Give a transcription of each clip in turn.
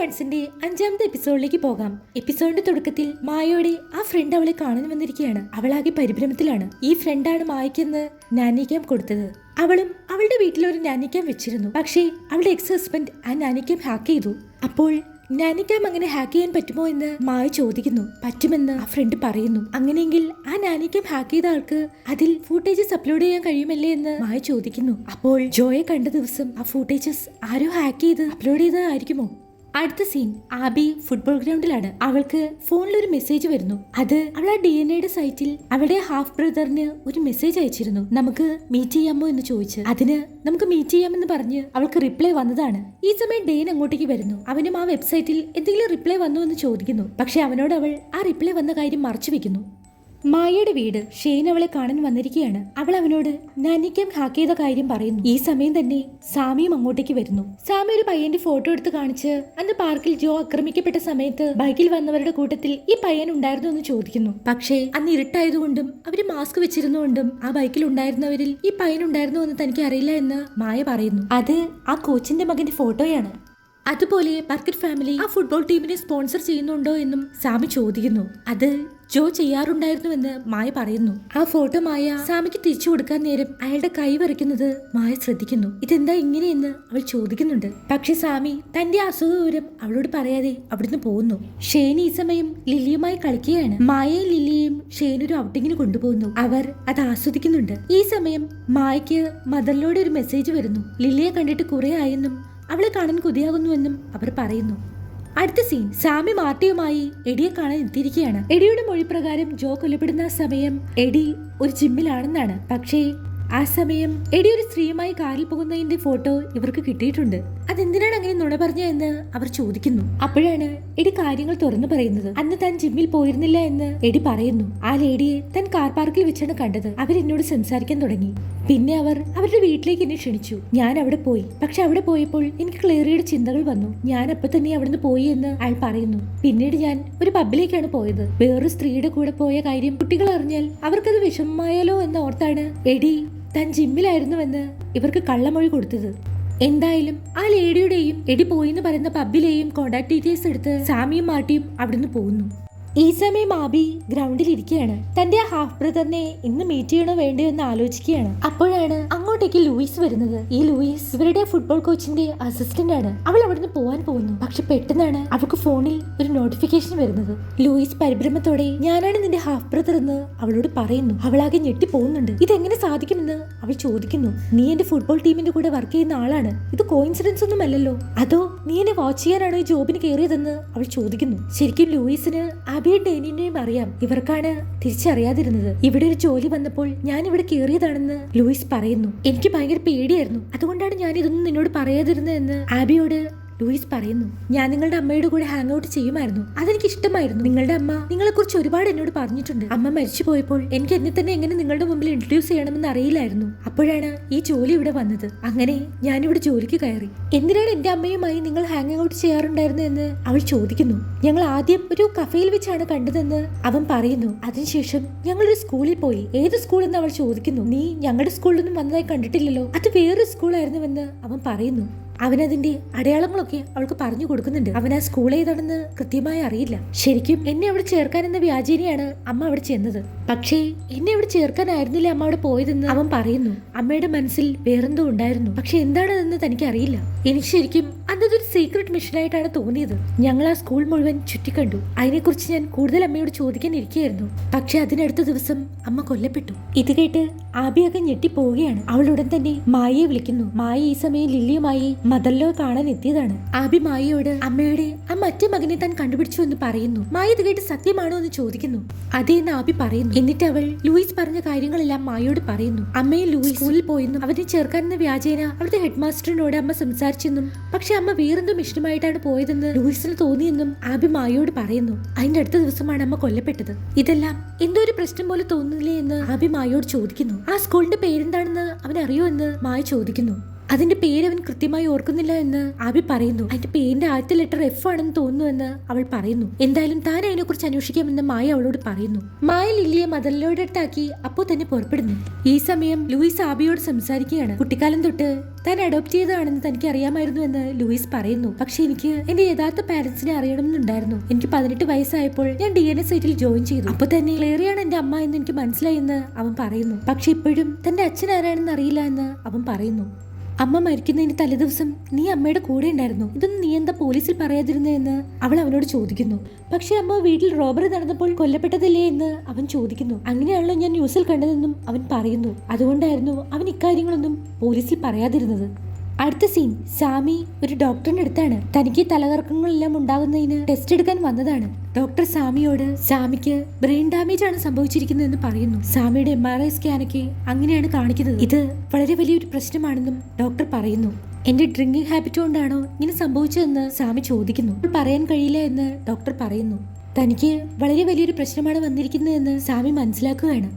വൺസിന്റെ അഞ്ചാമത്തെ എപ്പിസോഡിലേക്ക് പോകാം. എപ്പിസോഡിന്റെ തുടക്കത്തിൽ മായയുടെ ആ ഫ്രണ്ട് അവളെ കാണാൻ വന്നിരിക്കുകയാണ്. അവളാകെ പരിഭ്രമത്തിലാണ്. ഈ ഫ്രണ്ടാണ് മായയ്ക്കെന്ന് നാനിക്കാം കൊടുത്തത്. അവളും അവളുടെ വീട്ടിൽ ഒരു നാനിക്കാം വെച്ചിരുന്നു. പക്ഷേ അവളുടെ എക്സ് ഹസ്ബൻഡ് ആ നാനിക്കാം ഹാക്ക് ചെയ്തു. അപ്പോൾ നാനിക്കാം അങ്ങനെ ഹാക്ക് ചെയ്യാൻ പറ്റുമോ എന്ന് മായ ചോദിക്കുന്നു. പറ്റുമെന്ന് ആ ഫ്രണ്ട് പറയുന്നു. അങ്ങനെയെങ്കിൽ ആ നാനിക്കാം ഹാക്ക് ചെയ്ത ആൾക്ക് അതിൽ ഫൂട്ടേജസ് അപ്ലോഡ് ചെയ്യാൻ കഴിയുമല്ലേ എന്ന് മായ ചോദിക്കുന്നു. അപ്പോൾ ജോയെ കണ്ട ദിവസം ആ ഫൂട്ടേജസ് ആരോ ഹാക്ക് ചെയ്ത് അപ്ലോഡ് ചെയ്തതായിരിക്കുമോ? അടുത്ത സീൻ ആബി ഫുട്ബോൾ ഗ്രൗണ്ടിലാണ് അവൾക്ക് ഫോണിൽ ഒരു മെസ്സേജ് വരുന്നു. അത് അവൾ ആ ഡി എൻ എയുടെ സൈറ്റിൽ അവളുടെ ഹാഫ് ബ്രദറിന് ഒരു മെസ്സേജ് അയച്ചിരുന്നു. നമുക്ക് മീറ്റ് ചെയ്യാമോ എന്ന് ചോദിച്ച്. അതിന് നമുക്ക് മീറ്റ് ചെയ്യാമെന്ന് പറഞ്ഞ് അവൾക്ക് റിപ്ലൈ വന്നതാണ്. ഈ സമയം ഡെയിൻ അങ്ങോട്ടേക്ക് വരുന്നു. അവനും ആ വെബ്സൈറ്റിൽ എന്തെങ്കിലും റിപ്ലൈ വന്നു എന്ന് ചോദിക്കുന്നു. പക്ഷെ അവനോട് അവൾ ആ റിപ്ലൈ വന്ന കാര്യം മറച്ചു വെക്കുന്നു. മായയുടെ വീട് ഷെയ്ൻ അവളെ കാണാൻ വന്നിരിക്കുകയാണ്. അവൾ അവനോട് നനിക്കം ഹാക്ക് ചെയ്ത കാര്യം പറയുന്നു. ഈ സമയം തന്നെ സാമിയും അങ്ങോട്ടേക്ക് വരുന്നു. സാമി ഒരു പയ്യന്റെ ഫോട്ടോ എടുത്ത് കാണിച്ച് അന്ന് പാർക്കിൽ ജോ ആക്രമിക്കപ്പെട്ട സമയത്ത് ബൈക്കിൽ വന്നവരുടെ കൂട്ടത്തിൽ ഈ പയ്യൻ ഉണ്ടായിരുന്നു എന്ന് ചോദിക്കുന്നു. പക്ഷേ അന്ന് ഇരുട്ടായതുകൊണ്ടും അവർ മാസ്ക് വെച്ചിരുന്നുകൊണ്ടും ആ ബൈക്കിൽ ഉണ്ടായിരുന്നവരിൽ ഈ പയ്യൻ ഉണ്ടായിരുന്നു എന്ന് തനിക്ക് അറിയില്ല എന്ന് മായ പറയുന്നു. അത് ആ കോച്ചിന്റെ മകന്റെ ഫോട്ടോയാണ്. അതുപോലെ ബർക്കറ്റ് ഫാമിലി ആ ഫുട്ബോൾ ടീമിനെ സ്പോൺസർ ചെയ്യുന്നുണ്ടോ എന്നും സാമി ചോദിക്കുന്നു. അത് ജോ ചെയ്യാറുണ്ടായിരുന്നുവെന്ന് മായ പറയുന്നു. ആ ഫോട്ടോ മായ സാമിക്ക് തിരിച്ചു കൊടുക്കാൻ നേരം അയാളുടെ കൈ വരയ്ക്കുന്നത് മായ ശ്രദ്ധിക്കുന്നു. ഇതെന്താ ഇങ്ങനെയെന്ന് അവൾ ചോദിക്കുന്നുണ്ട്. പക്ഷെ സാമി തന്റെ അസുഖ അവളോട് പറയാതെ അവിടുന്ന് പോകുന്നു ഷെയ്ൻ ഈ സമയം ലില്ലിയുമായി കളിക്കുകയാണ്. മായയും ലില്ലിയും ഷെയ്ൻ ഒരു ഔട്ടിങ്ങിന് കൊണ്ടുപോകുന്നു. അവർ അത് ആസ്വദിക്കുന്നുണ്ട്. ഈ സമയം മായയ്ക്ക് മദറിലൂടെ ഒരു മെസ്സേജ് വരുന്നു. ലില്ലിയെ കണ്ടിട്ട് കുറെ ആയെന്നും അവളെ കാണാൻ കൊതിയാകുന്നുവെന്നും അവർ പറയുന്നു. അടുത്ത സീൻ സാമി മാർട്ടിയുമായി എഡിയെ കാണാൻ എത്തിയിരിക്കുകയാണ്. എഡിയുടെ മൊഴിപ്രകാരം ജോ കൊല്ലപ്പെടുന്ന സമയം എഡി ഒരു ജിമ്മിലാണെന്നാണ്. പക്ഷേ ആ സമയം എഡി ഒരു സ്ത്രീയുമായി കാറിൽ പോകുന്നതിന്റെ ഫോട്ടോ ഇവർക്ക് കിട്ടിയിട്ടുണ്ട്. അതെന്തിനാണ് അങ്ങനെ നുണ പറഞ്ഞതെന്ന് അവർ ചോദിക്കുന്നു. അപ്പോഴാണ് എടി കാര്യങ്ങൾ തുറന്നു പറയുന്നത്. അന്ന് താൻ ജിമ്മിൽ പോയിരുന്നില്ല എന്ന് എടി പറയുന്നു. ആ ലേഡിയെ താൻ കാർ പാർക്കിൽ വെച്ചാണ് കണ്ടത്. അവരെന്നോട് സംസാരിക്കാൻ തുടങ്ങി. പിന്നെ അവർ അവരുടെ വീട്ടിലേക്ക് എന്നെ ക്ഷണിച്ചു. ഞാൻ അവിടെ പോയി. പക്ഷെ അവിടെ പോയപ്പോൾ എനിക്ക് ക്ലേറിയുടെ ചിന്തകൾ വന്നു. ഞാൻ അപ്പൊ തന്നെ അവിടുന്ന് പോയി എന്ന് അയാൾ പറയുന്നു. പിന്നീട് ഞാൻ ഒരു പബ്ബിലേക്കാണ് പോയത്. വേറൊരു സ്ത്രീയുടെ കൂടെ പോയ കാര്യം കുട്ടികൾ അറിഞ്ഞാൽ അവർക്കത് വിഷമമായാലോ എന്ന് ഓർത്താണ് എടി താൻ ജിമ്മിലായിരുന്നുവെന്ന് ഇവർക്ക് കള്ളമൊഴി കൊടുത്തത്. എന്തായാലും ആ ലേഡിയുടെയും എടി പോയിന്ന് പറയുന്ന പബ്ബിലെയും കോണ്ടാക്ട് ഡീറ്റെയിൽസ് എടുത്ത് സാമിയും മാട്ടിയും അവിടുന്ന് പോകുന്നു ഈ സമയം ആബി ഗ്രൗണ്ടിൽ ഇരിക്കുകയാണ്. തന്റെ ഹാഫ് ബ്രദറിനെ ഇന്ന് മീറ്റ് ചെയ്യണോ വേണ്ടയോ എന്ന് ആലോചിക്കുകയാണ്. അപ്പോഴാണ് അങ്ങോട്ടേക്ക് ലൂയിസ് വരുന്നത്? ഈ ലൂയിസ് ഇവരുടെ ഫുട്ബോൾ കോച്ചിന്റെ അസിസ്റ്റന്റ് ആണ്. അവൾ അവിടുന്ന് പോവാൻ പോകുന്നു. പക്ഷെ പെട്ടെന്നാണ് അവൾക്ക് ഫോണിൽ ഒരു നോട്ടിഫിക്കേഷൻ വരുന്നത്. ലൂയിസ് പരിഭ്രമത്തോടെ ഞാനാണ് നിന്റെ ഹാഫ് ബ്രദർ എന്ന് അവളോട് പറയുന്നു. അവളാകെ ഞെട്ടി പോകുന്നുണ്ട് ഇതെങ്ങനെ സാധിക്കുമെന്ന് അവൾ ചോദിക്കുന്നു. നീ എന്റെ ഫുട്ബോൾ ടീമിന്റെ കൂടെ വർക്ക് ചെയ്യുന്ന ആളാണ്. ഇത് കോയിൻസിഡൻസ് ഒന്നും അല്ലല്ലോ. അതോ നീ എന്നെ വാച്ച് ചെയ്യാനാണോ ഈ ജോബിന് കയറിയതെന്ന് അവൾ ചോദിക്കുന്നു. ശരിക്കും ലൂയിസിന് അബിയും ഡേനിനെയും അറിയാം. ഇവർക്കാണ് തിരിച്ചറിയാതിരുന്നത്. ഇവിടെ ഒരു ജോലി വന്നപ്പോൾ ഞാൻ ഇവിടെ കയറിയതാണെന്ന് ലൂയിസ് പറയുന്നു. എനിക്ക് ഭയങ്കര പേടിയായിരുന്നു. അതുകൊണ്ടാണ് ഞാൻ ഇതൊന്നും നിന്നോട് പറയാതിരുന്നതെന്ന്. ആബിയോട് ലൂയിസ് പറയുന്നു ഞാൻ നിങ്ങളുടെ അമ്മയുടെ കൂടെ ഹാങ് ഔട്ട് ചെയ്യുമായിരുന്നു. അതെനിക്ക് ഇഷ്ടമായിരുന്നു. നിങ്ങളുടെ അമ്മ നിങ്ങളെ കുറിച്ച് ഒരുപാട് എന്നോട് പറഞ്ഞിട്ടുണ്ട്. അമ്മ മരിച്ചു പോയപ്പോൾ എനിക്ക് എന്നെ തന്നെ എങ്ങനെ നിങ്ങളുടെ മുമ്പിൽ ഇൻട്രൊഡ്യൂസ് ചെയ്യണമെന്ന് അറിയില്ലായിരുന്നു. അപ്പോഴാണ് ഈ ജോലി ഇവിടെ വന്നത്. അങ്ങനെ ഞാനിവിടെ ജോലിക്ക് കയറി. എന്തിനാണ് എന്റെ അമ്മയുമായി നിങ്ങൾ ഹാങ് ഔട്ട് ചെയ്യാറുണ്ടായിരുന്നു എന്ന് അവൾ ചോദിക്കുന്നു. ഞങ്ങൾ ആദ്യം ഒരു കഫയിൽ വെച്ചാണ് കണ്ടതെന്ന് അവൻ പറയുന്നു. അതിനുശേഷം ഞങ്ങളൊരു സ്കൂളിൽ പോയി. ഏത് സ്കൂൾ എന്ന് അവൾ ചോദിക്കുന്നു. നീ ഞങ്ങളുടെ സ്കൂളിൽ നിന്നും വന്നതായി കണ്ടിട്ടില്ലല്ലോ. അത് വേറൊരു സ്കൂളായിരുന്നുവെന്ന് അവൻ പറയുന്നു. അവനതിന്റെ അടയാളങ്ങളൊക്കെ അവൾക്ക് പറഞ്ഞു കൊടുക്കുന്നുണ്ട്. അവൻ ആ സ്കൂൾ ഏതാണെന്ന് കൃത്യമായി അറിയില്ല. ശരിക്കും എന്നെ അവിടെ ചേർക്കാൻ എന്ന വ്യാജേനയാണ് അമ്മ അവിടെ ചെന്നത്. പക്ഷേ എന്നെ അവിടെ ചേർക്കാനായിരുന്നില്ല അമ്മ അവിടെ പോയതെന്ന് അവൻ പറയുന്നു. അമ്മയുടെ മനസ്സിൽ വേറെന്തോ ഉണ്ടായിരുന്നു. പക്ഷെ എന്താണെന്ന് തനിക്ക് അറിയില്ല എനിക്ക് ശരിക്കും അന്നതൊരു സീക്രട്ട് മിഷനായിട്ടാണ് തോന്നിയത്. ഞങ്ങൾ ആ സ്കൂൾ മുഴുവൻ ചുറ്റിക്കണ്ടു. അതിനെക്കുറിച്ച് ഞാൻ കൂടുതൽ അമ്മയോട് ചോദിക്കാൻ ഇരിക്കുകയായിരുന്നു. പക്ഷെ അതിനടുത്ത ദിവസം അമ്മ കൊല്ലപ്പെട്ടു. ഇത് കേട്ട് ആബിയൊക്കെ ഞെട്ടിപ്പോവുകയാണ്. അവൾ ഉടൻ തന്നെ മായയെ വിളിക്കുന്നു. മായ ഈ സമയം ലില്ലിയുമായി മദല്ലോ കാണാൻ എത്തിയതാണ്. ആബി മായയോട് അമ്മയുടെ ആ മറ്റേ മകനെ താൻ കണ്ടുപിടിച്ചു എന്ന് പറയുന്നു. മായ ഇത് കേട്ട് സത്യമാണോ എന്ന് ചോദിക്കുന്നു. അതെ എന്ന് ആബി പറയുന്നു. എന്നിട്ട് അവൾ ലൂയിസ് പറഞ്ഞ കാര്യങ്ങളെല്ലാം മായയോട് പറയുന്നു. അമ്മയെ ലൂയിസ് സ്കൂളിൽ പോയെന്നും അവനെ ചേർക്കാനെന്ന വ്യാജേന അവിടുത്തെ ഹെഡ് മാസ്റ്ററിനോട് അമ്മ സംസാരിച്ചെന്നും പക്ഷെ അമ്മ വേറെന്തോ ഇഷ്ടമായിട്ടാണ് പോയതെന്ന് ലൂയിസിന് തോന്നിയെന്നും ആബി മായയോട് പറയുന്നു. അതിന്റെ അടുത്ത ദിവസമാണ് അമ്മ കൊല്ലപ്പെട്ടത്. ഇതെല്ലാം എന്തോ ഒരു പ്രശ്നം പോലെ തോന്നുന്നില്ലേ എന്ന് ആബി മായയോട് ചോദിക്കുന്നു. ആ സ്കൂളിന്റെ പേരെന്താണെന്ന് അവൻ അറിയോ എന്ന് മായ ചോദിക്കുന്നു. അതിന്റെ പേര് അവൻ കൃത്യമായി ഓർക്കുന്നില്ല എന്ന് ആബി പറയുന്നു. അതിന്റെ പേരിന്റെ ആദ്യത്തെ ലെറ്റർ എഫ് ആണെന്ന് തോന്നുന്നു എന്ന് അവൾ പറയുന്നു. എന്തായാലും താൻ അതിനെക്കുറിച്ച് അന്വേഷിക്കാമെന്ന് മായ അവളോട് പറയുന്നു. മായ ലില്ലിയെ മദറിലോയുടെ അടുത്താക്കി അപ്പോൾ തന്നെ പുറപ്പെടുന്നു. ഈ സമയം ലൂയിസ് ആബിയോട് സംസാരിക്കുകയാണ്. കുട്ടിക്കാലം തൊട്ട് താൻ അഡോപ്റ്റ് ചെയ്തതാണെന്ന് തനിക്ക് അറിയാമായിരുന്നു എന്ന് ലൂയിസ് പറയുന്നു. പക്ഷെ എനിക്ക് എന്റെ യഥാർത്ഥ പാരന്റ്സിനെ അറിയണമെന്നുണ്ടായിരുന്നു. എനിക്ക് പതിനെട്ട് വയസ്സായപ്പോൾ ഞാൻ ഡി എൻ എസ് സൈറ്റിൽ ജോയിൻ ചെയ്തു. അപ്പൊ തന്നെ ക്ലേറിയാണ് എന്റെ അമ്മ എന്ന് എനിക്ക് മനസ്സിലായി എന്ന് അവൻ പറയുന്നു. പക്ഷെ ഇപ്പോഴും തന്റെ അച്ഛൻ ആരാണെന്ന് അറിയില്ല എന്ന് അവൻ പറയുന്നു. അമ്മ മരിക്കുന്നതിന് തലേദിവസം നീ അമ്മയുടെ കൂടെ ഉണ്ടായിരുന്നു. ഇതൊന്നും നീ എന്താ പോലീസിൽ പറയാതിരുന്നതെന്ന് അവൾ അവനോട് ചോദിക്കുന്നു. പക്ഷേ അമ്മ വീട്ടിൽ റോബറി നടന്നപ്പോൾ കൊല്ലപ്പെട്ടതല്ലേ എന്ന് അവൻ ചോദിക്കുന്നു. അങ്ങനെയാണല്ലോ ഞാൻ ന്യൂസിൽ കണ്ടതെന്നും അവൻ പറയുന്നു. അതുകൊണ്ടായിരുന്നു അവൻ ഇക്കാര്യങ്ങളൊന്നും പോലീസിൽ പറയാതിരുന്നത്. അടുത്ത സീൻ സാമി ഒരു ഡോക്ടറിന്റെ അടുത്താണ്. തനിക്ക് തലകറക്കങ്ങളെല്ലാം ഉണ്ടാകുന്നതിന് ടെസ്റ്റ് എടുക്കാൻ വന്നതാണ്. ഡോക്ടർ സാമിയോട് സാമിക്ക് ബ്രെയിൻ ഡാമേജ് ആണ് സംഭവിച്ചിരിക്കുന്നതെന്ന് പറയുന്നു. സാമിയുടെ എം ആർ ഐ സ്കാനൊക്കെ അങ്ങനെയാണ് കാണിക്കുന്നത്. ഇത് വളരെ വലിയൊരു പ്രശ്നമാണെന്നും ഡോക്ടർ പറയുന്നു. എന്റെ ഡ്രിങ്കിങ് ഹാബിറ്റ് കൊണ്ടാണോ ഇങ്ങനെ സംഭവിച്ചതെന്ന് സാമി ചോദിക്കുന്നു. പറയാൻ കഴിയില്ല എന്ന് ഡോക്ടർ പറയുന്നു. തനിക്ക് വളരെ വലിയൊരു പ്രശ്നമാണ് വന്നിരിക്കുന്നതെന്ന് സാമി മനസ്സിലാക്കുകയാണ്.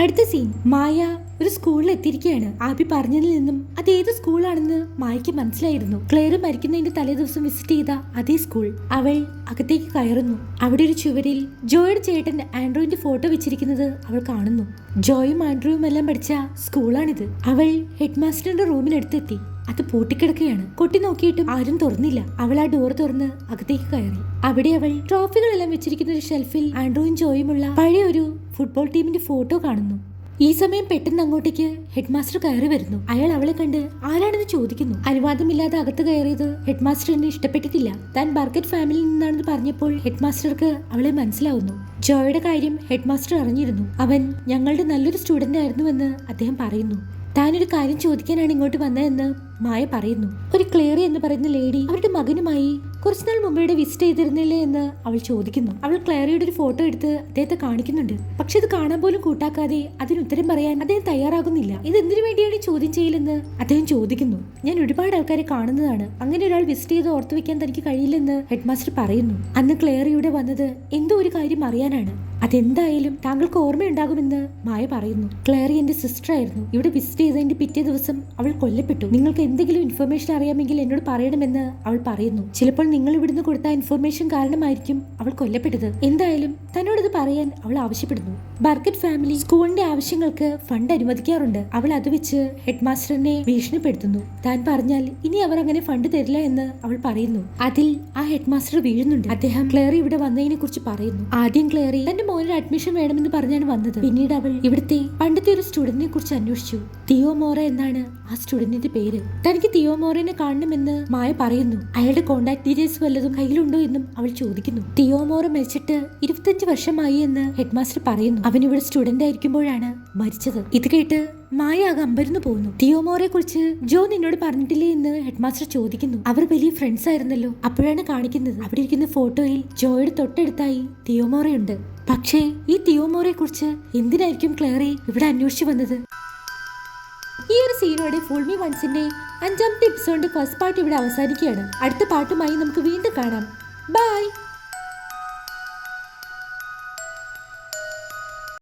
അടുത്ത സീൻ മായ ഒരു സ്കൂളിൽ എത്തിയിരിക്കുകയാണ്. ആബി പറഞ്ഞതിൽ നിന്നും അത് ഏത് സ്കൂളാണെന്ന് മായ്ക്ക് മനസ്സിലായിരുന്നു. ക്ലെയർ മരിക്കുന്നതിന്റെ തലേദിവസം വിസിറ്റ് ചെയ്ത അതേ സ്കൂൾ. അവൾ അകത്തേക്ക് കയറുന്നു. അവിടെ ഒരു ചുവരിൽ ജോയുടെ ചേട്ടൻ ആൻഡ്രോയിന്റെ ഫോട്ടോ വെച്ചിരിക്കുന്നത് അവൾ കാണുന്നു. ജോയും ആൻഡ്രോയും എല്ലാം പഠിച്ച സ്കൂളാണിത്. അവൾ ഹെഡ് മാസ്റ്ററിന്റെ റൂമിനടുത്തെത്തി. അത് പൂട്ടിക്കിടക്കുകയാണ്. കൊട്ടി നോക്കിയിട്ടും ആരും തുറന്നില്ല. അവൾ ആ ഡോർ തുറന്ന് അകത്തേക്ക് കയറി. അവിടെ അവൾ ട്രോഫികളെല്ലാം വെച്ചിരിക്കുന്ന ഒരു ഷെൽഫിൽ ആൻഡ്രോയും ജോയുമുള്ള പഴയ ഒരു ഫുട്ബോൾ ടീമിന്റെ ഫോട്ടോ കാണുന്നു. ഈ സമയം പെട്ടെന്ന് അങ്ങോട്ടേക്ക് ഹെഡ് മാസ്റ്റർ കയറി വരുന്നു. അയാൾ അവളെ കണ്ട് ആരാണെന്ന് ചോദിക്കുന്നു. അനുവാദമില്ലാതെ അകത്ത് കയറിയത് ഹെഡ് ഇഷ്ടപ്പെട്ടിട്ടില്ല. താൻ ബർക്കറ്റ് ഫാമിലിയിൽ നിന്നാണെന്ന് പറഞ്ഞപ്പോൾ ഹെഡ് മാസ്റ്റർക്ക് അവളെ മനസ്സിലാവുന്നു. ജോയുടെ കാര്യം ഹെഡ് മാസ്റ്റർ അറിഞ്ഞിരുന്നു. അവൻ ഞങ്ങളുടെ നല്ലൊരു സ്റ്റുഡന്റ് ആയിരുന്നുവെന്ന് അദ്ദേഹം പറയുന്നു. താനൊരു കാര്യം ചോദിക്കാനാണ് ഇങ്ങോട്ട് വന്നതെന്ന് മായ പറയുന്നു. ഒരു ക്ലേറി എന്ന് പറയുന്ന ലേഡി അവരുടെ മകനുമായി കുറച്ചുനാൾ മുമ്പ് ഇവിടെ വിസിറ്റ് ചെയ്തിരുന്നില്ലേ എന്ന് അവൾ ചോദിക്കുന്നു. അവൾ ക്ലാരിയുടെ ഒരു ഫോട്ടോ എടുത്ത് അദ്ദേഹത്തെ കാണിക്കുന്നുണ്ട്. പക്ഷെ ഇത് കാണാൻ പോലും കൂട്ടാക്കാതെ അതിന് ഉത്തരം പറയാൻ അദ്ദേഹം തയ്യാറാകുന്നില്ല. ഇത് എന്തിനു വേണ്ടിയാണ് ചോദ്യം ചെയ്യലെന്ന് അദ്ദേഹം ചോദിക്കുന്നു. ഞാൻ ഒരുപാട് ആൾക്കാരെ കാണുന്നതാണ്. അങ്ങനെ ഒരാൾ വിസിറ്റ് ചെയ്ത് ഓർത്തു വെക്കാൻ തനിക്ക് കഴിയില്ലെന്ന് ഹെഡ് മാസ്റ്റർ പറയുന്നു. അന്ന് ക്ലേറിയുടെ വന്നത് എന്തോ ഒരു കാര്യം അറിയാനാണ്. അതെന്തായാലും താങ്കൾക്ക് ഓർമ്മയുണ്ടാകുമെന്ന് മായ പറയുന്നു. ക്ലേറി എന്റെ സിസ്റ്റർ ആയിരുന്നു. ഇവിടെ വിസിറ്റ് ചെയ്തതിന്റെ പിറ്റേ ദിവസം അവൾ കൊല്ലപ്പെട്ടു. നിങ്ങൾക്ക് എന്തെങ്കിലും ഇൻഫർമേഷൻ അറിയാമെങ്കിൽ എന്നോട് പറയണമെന്ന് അവൾ പറയുന്നു. ചിലപ്പോൾ നിങ്ങൾ ഇവിടുന്ന് കൊടുത്ത ഇൻഫർമേഷൻ കാരണമായിരിക്കും അവൾ കൊല്ലപ്പെട്ടത്. എന്തായാലും ഇത് പറയാൻ അവൾ ആവശ്യപ്പെടുന്നു. ബർക്കറ്റ് ഫാമിലി സ്കൂളിന്റെ ആവശ്യങ്ങൾക്ക് ഫണ്ട് അനുവദിക്കാറുണ്ട്. അവൾ അത് വെച്ച് ഹെഡ് മാസ്റ്ററിനെ ഭീഷണിപ്പെടുത്തുന്നു. താൻ പറഞ്ഞാൽ ഇനി അവർ അങ്ങനെ ഫണ്ട് തരില്ല എന്ന് അവൾ പറയുന്നു. അതിൽ ആ ഹെഡ് മാസ്റ്റർ വീഴുന്നുണ്ട്. അദ്ദേഹം ക്ലേറി ഇവിടെ വന്നതിനെ കുറിച്ച് പറയുന്നു. ആദ്യം ക്ലേറി തന്റെ മോനൊരു അഡ്മിഷൻ വേണമെന്ന് പറഞ്ഞാണ് വന്നത്. പിന്നീട് അവൾ ഇവിടുത്തെ പണ്ടത്തെ ഒരു സ്റ്റുഡന്റിനെ കുറിച്ച് അന്വേഷിച്ചു. തിയോ മോറ എന്നാണ് ആ സ്റ്റുഡന്റിന്റെ പേര്. തനിക്ക് തിയോ മോറനെ കാണണമെന്ന് മായ പറയുന്നു. അയാളുടെ കോണ്ടാക്ട് ഡീറ്റെയിൽസ് വല്ലതും കയ്യിലുണ്ടോ എന്നും അവൾ ചോദിക്കുന്നു. തിയോ മോറ മരിച്ചിട്ട് ഇരുപത്തഞ്ച് വർഷമായി എന്ന് ഹെഡ് മാസ്റ്റർ പറയുന്നു. അവൻ ഇവിടെ സ്റ്റുഡന്റ് ആയിരിക്കുമ്പോഴാണ് മരിച്ചത്. ഇത് കേട്ട് മായ ആകെ അമ്പരന്ന് പോകുന്നു തിയോമോറെ കുറിച്ച് ജോ നിന്നോട് പറഞ്ഞിട്ടില്ലേ എന്ന് ഹെഡ് മാസ്റ്റർ ചോദിക്കുന്നു. അവർ വലിയ ഫ്രണ്ട്സ് ആയിരുന്നല്ലോ. അപ്പോഴാണ് കാണിക്കുന്നത്. അവിടെ ഇരിക്കുന്ന ഫോട്ടോയിൽ ജോയുടെ തൊട്ടടുത്തായി തിയോമോറയുണ്ട്. പക്ഷേ ഈ തിയോമോറെ കുറിച്ച് എന്തിനായിരിക്കും ക്ലേറി ഇവിടെ അന്വേഷിച്ചു വന്നത്? ഈ ഒരു സീനോടെ ഫുൾ മീ വൺസിന്റെ അഞ്ചാമത്തെ എപ്പിസോഡിന്റെ ഫസ്റ്റ് പാർട്ട് ഇവിടെ അവസാനിക്കുകയാണ്. അടുത്ത പാട്ടുമായി നമുക്ക് വീണ്ടും കാണാം. ബൈ